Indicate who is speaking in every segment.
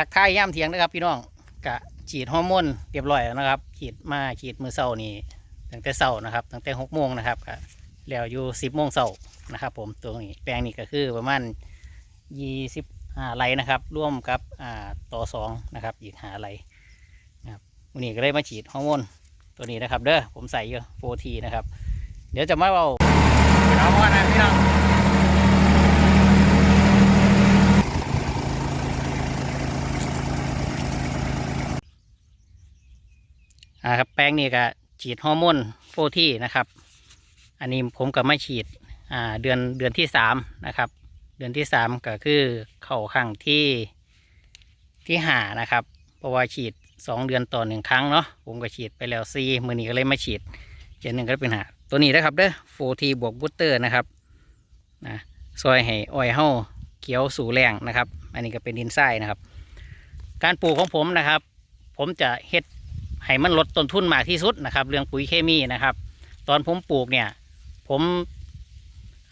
Speaker 1: ทักทายย่ามเทียงนะครับพี่น้องกะฉีดฮอร์โมนเรียบร้อยแล้วนะครับ ฉีดมาฉีดมือเสาร์นี่ตั้งแต่เสาร์นะครับตั้งแต่หกโมงนะครับกะแล้วอยู่สิบโมงเสาร์นะครับผมตัวนี้แปลงนี้ก็คือประมาณยี่สิบหาไรนะครับร่วมกับอ่าต่อสองนะครับอีกหาไรนะครับวันนี้ก็เลยมาฉีดฮอร์โมนตัวนี้นะครับเด้อผมใส่อยู่โฟทีนะครับ เดี๋ยวจะมาเอาเอาฮอร์โมนนะพี่น้อง อ่าครับ แป้งนี่ก็ฉีดฮอร์โมนโฟทีนะครับ อันนี้ผมก็ไม่ฉีดอ่าเดือนเดือนที่สามนะครับ เดือนที่สามก็คือเข่าข้างที่ที่หานะครับ เพราะว่าฉีดสองเดือนต่อหนึ่งครั้งเนาะผมก็ฉีดไปแล้วซีมือนี้ก็เลยมาฉีดเดือนหนึ่งก็เป็นหาตัวนี้นะครับเด้อโฟทีบวกบูสเตอร์นะครับนะซอยให้อ้อยเฮาเขียวสู่แรงนะครับ อันนี้ก็เป็นดินทรายนะครับ การปลูกของผมนะครับ ผมจะเฮ็ด ให้มันลดต้นทุนมากที่สุดนะครับ เรื่องปุ๋ยเคมีนะครับ ตอนผมปลูกเนี่ย ผม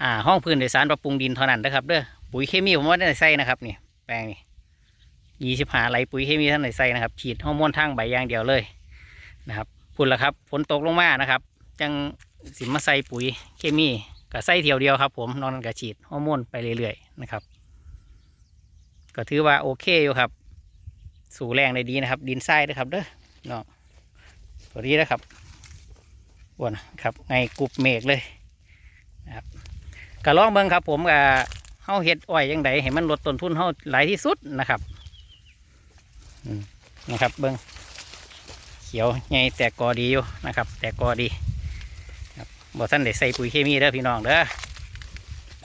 Speaker 1: อ่าห้องพื้นโดยสารปรับปรุงดินเท่านั้นนะครับเด้อปุ๋ยเคมีผมว่าได้ใส่นะครับนี่แปลงนี่ยี่สิบหาไหลปุ๋ยเคมีท่านได้ใส่นะครับ ฉีดฮอร์โมนทางใบอย่างเดียวเลยนะครับพุ่นละครับฝนตกลงมานะครับ จังสิมาใส่ปุ๋ยเคมีก็ใส่เที่ยวเดียวครับ ผมนอกนั้นก็ฉีดฮอร์โมนไปเรื่อยๆนะครับ ก็ถือว่าโอเคอยู่ครับ สู่แรงได้ดีนะครับ ดินทรายนะครับเด้อเนาะ ตัวนี้นะครับอ้วนครับไงกรุบเมฆเลยนะครับก็ลองเบิ่งครับ ผมกับเฮาเฮ็ดอ้อยยังไงให้มันลดต้นทุนเฮาหลายที่สุดนะครับนะครับเบิ่งเขียวไงแต่กอดีอยู่นะครับ แต่กอดีครับบ่ท่านได้ใส่ปุ๋ยเคมีเด้อพี่น้องเด้อ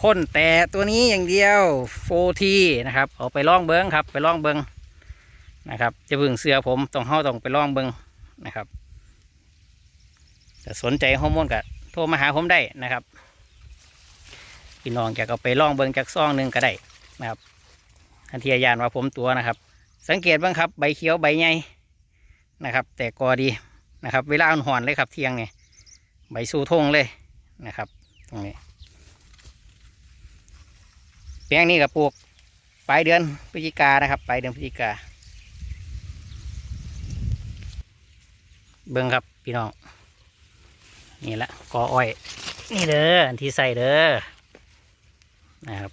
Speaker 1: พ่นแต่ตัวนี้อย่างเดียวโฟทีนะครับเอาไปลองเบิ้งครับ ไปลองเบิ้งนะครับ จะพึ่งเสือผมต้องเฮาต้องไปลองเบิ้งนะครับ แต่สนใจฮอร์โมนก็โทรมาหาผมได้นะครับพี่น้องอยากเอาไปลองเบิ่งจากซองหนึ่งก็ได้นะครับทันทียานว่าผมตัวนะครับ สังเกตบ้างครับใบเขียวใบใหญ่นะครับ แต่กอดีนะครับ เวลาอ่อนๆเลยครับเที่ยงเนี่ยใบสู้ทงเลยนะครับ ตรงนี้แปลงนี้กับปลูกปลายเดือนพฤศจิกานะครับปลายเดือนพฤศจิกาเบิ้งครับพี่น้อง นี่แหละกออ้อย นี่เด้ออันที่ใส่เด้อนะครับ